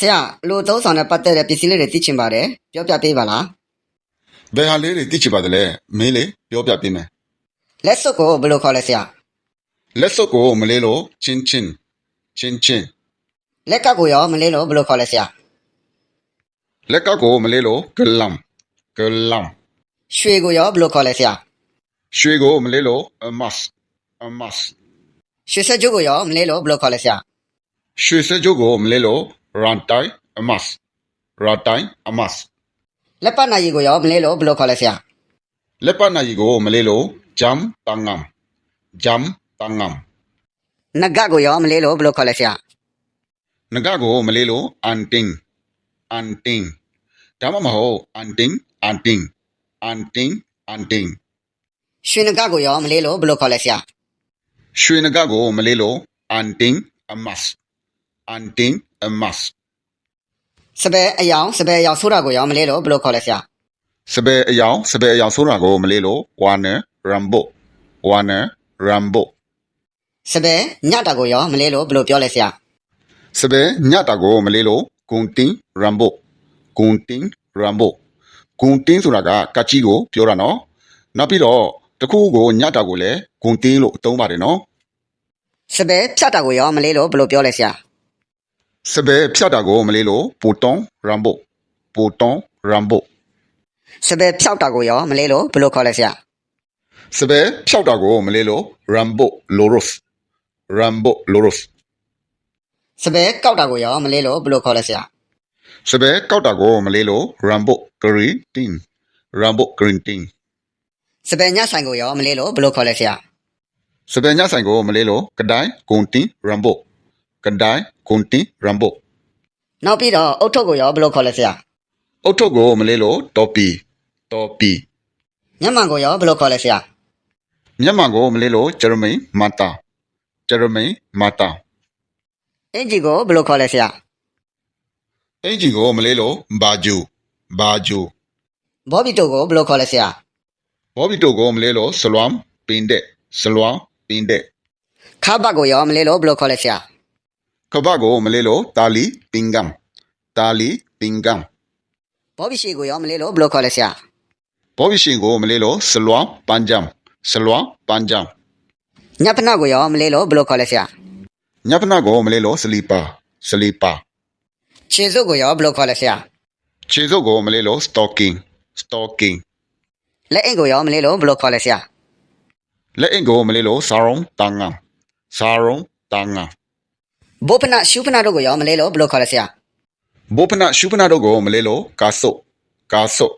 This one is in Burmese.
ဆရာလူသုံးဆောင်နဲ့ပတ်သက်တဲ့ပစ္စည်းလေးတွေသိချင်ပါတယ်ပြောပြပေးပါလားဘယ်ဟာလေးတွေသိချင်ပါတယ်လဲမင်းလေပြောပြပေးမယ်လက်စွပ်ကိုဘယ်လိုခေါ်လဲဆရာလက်စုပ်ကိုမလေးလို့ချင်းချင်းချင်းချင်းလက်ကပ်ကိုရောမလေးလို့ဘယ်လိုခေါ်လဲဆရာလက်ကကိုမလေးလို့ဂလမ်ဂလမ်ရွှေကိုရောဘယ်လိုခေါ်လဲဆရာရွှေကိုမလေးလို့အမတ်အမတ်ရွှေဆက်ကျုပ်ကိုရောမလေးလို့ဘယ်လိုခေါ်လဲဆရာရွှေစကြိုးကိုမလေးလို့ ရန်တိုင်အမတ်ရာတိုင်အမတ်လက်ပတ်နိုင်ရီကိုရောမလေးလို့ဘယ်လိုခေါ်လဲဆရာလက်ပတ်နာရီကိုမလေးလို့ဂျမ်တန်ငမ်ဂျမ်တန်ငမ်နဂတ်ကိုရောမလေးလို့ဘယ်လိုခေါ်လဲဆရာငကကိုမလေးလို့အန်တင်းအန်တင်းဒါမှမဟုတ်အန်တင်းအန်တင်းအန်တင်းအန်တင်းရွှေနဂတ်ကိုရောမလေးလို့ဘယ်လိုခေါ်လဲဆရာရွှေငကကိုမလေးလို့အန်တ င်းအမတ်အန်တင်းအမတ်စပယ်အယောင်စပယ်အယောင်ဆိုတာကိုရောမလေးလို့ဘယ်လိုခေါ်လဲဆရာစပယ်အယောင်စပယ်အယောင်ဆိုတာကိုမလေးလို့ဝါနယ်ရမ်ဘိုဝါနယ်ရမ်ဘိုစပယ်ညတာကိုရောမလေးလို့ဘယ်လိုပြောလဲဆရာစပယ်ညတာကိုမလေးလို့ဂွန်တင်းရမ်ဘိုဂွန်တင်းရမ်ဘိုဂွန်တင်းဆိုတာကကချီကိုပြောတာနော်နောက်ပြီးတော့တခုကိုညတာကိုလည်းဂွန်တင်းလို့အသုံးပါတယ်နော်စပယ်ဖြတ်တာကိုရောမလေးလို့ဘယ်လိုပြောလဲဆရာ စပယ်ဖြတ်တာကိုမလေးလို့ပူတွန်ရမ်ဘိုပူတွန်ရမ်ဘိုစပယ်ဖြောက်တာကိုရောမလေးလို့ဘယ်လိုခေါ်လဲဆရာစပယ်ဖြောက်တာကိုမလေးလို့ရမ်ဘိုလိုရိုစ်ရမ်ဘိုလိုရိုစ်စပယ်ကောက်တာကိုရောမလေးလို့ဘယ်လိုခေါ်လဲဆရာစပယ်ကောက်တာကိုမလေးလို့ရမ်ဘိုဂရီတင်းရမ်ဘိုဂရင်တင်းစပယ်ညဆိုင်ကိုရောမလေးလို့ဘယ်လိုခေါ်လဲဆရာစပယ်ညဆိုင်ကိုမလေးလို့ကဒိုင်ဂွန်တင်းရမ်ဘို ကဒိုင်ဂွန်တင်းရမ်ဘိုနောက်ပြီးတော့အုတ်ထုတ်ကိုရောဘယ်လိုခေါ်လဲဆရာအုတ်ထုပ်ကိုမလေးလို့တော်ပီတော်ပီညမှန်ကိုရောဘယ်လိုခေါ်လဲဆရာမျက်မှန်ကိုမလေးလို့ဂျရမိန်မာတာဂျရမိန်မာတာအင်ဂျီကိုဘယ်လိုခေါ်လဲဆရာအင်ဂျီကိုမလေးလို့ဘာဂျူဘာဂျူဘောဘီတိုကိုဘယ်လိုခေါ်လဲဆရာဘောဘီတိုကိုမလေးလို့ဆလွမ်ပင်တဲ့ဆလွမ်ပင်တဲ့ခါဘတ်ကိုရောမလေးလို့ဘယ်လိုခေါ်လဲဆရာကဘကိုမလေးလို့တာလီပင်ဂမ်တာလီပင်ဂမ်ဘောဘီရှီကိုရောမလေးလို့ဘယ်လိုခေါ်လဲဆရာဘောဘီရှင်ကိုမလေးလို့ဆလွမ်ပန်ဂျမ်ဆလွမ်ပန်ဂျမ်ညဖနာကိုရောမလေးလို့ဘယ်လိုခေါ်လဲဆရာ ညဖနာကိုမလေးလို့စလီပါစလီပါခြေစုပ်ကိုရောဘယ်လိုခေါ်လဲဆရာခြေစုပ်ကိုမလေးလို့စတော့ကင်းစတော့ကင်းလက်အိမ်ကိုရောမလေးလို့ဘယ်လိုခေါ်လဲဆရာလက်အိ ဘိုးဖနာရှူးဖနာတို့ကိုရောမလေးလို့ဘယ်လိုခေါ်လဲဆရာ ဘိုဖနာရှုဖနာတို့ကိုမလေးလို့ကာဆုတ်ကာဆုတ်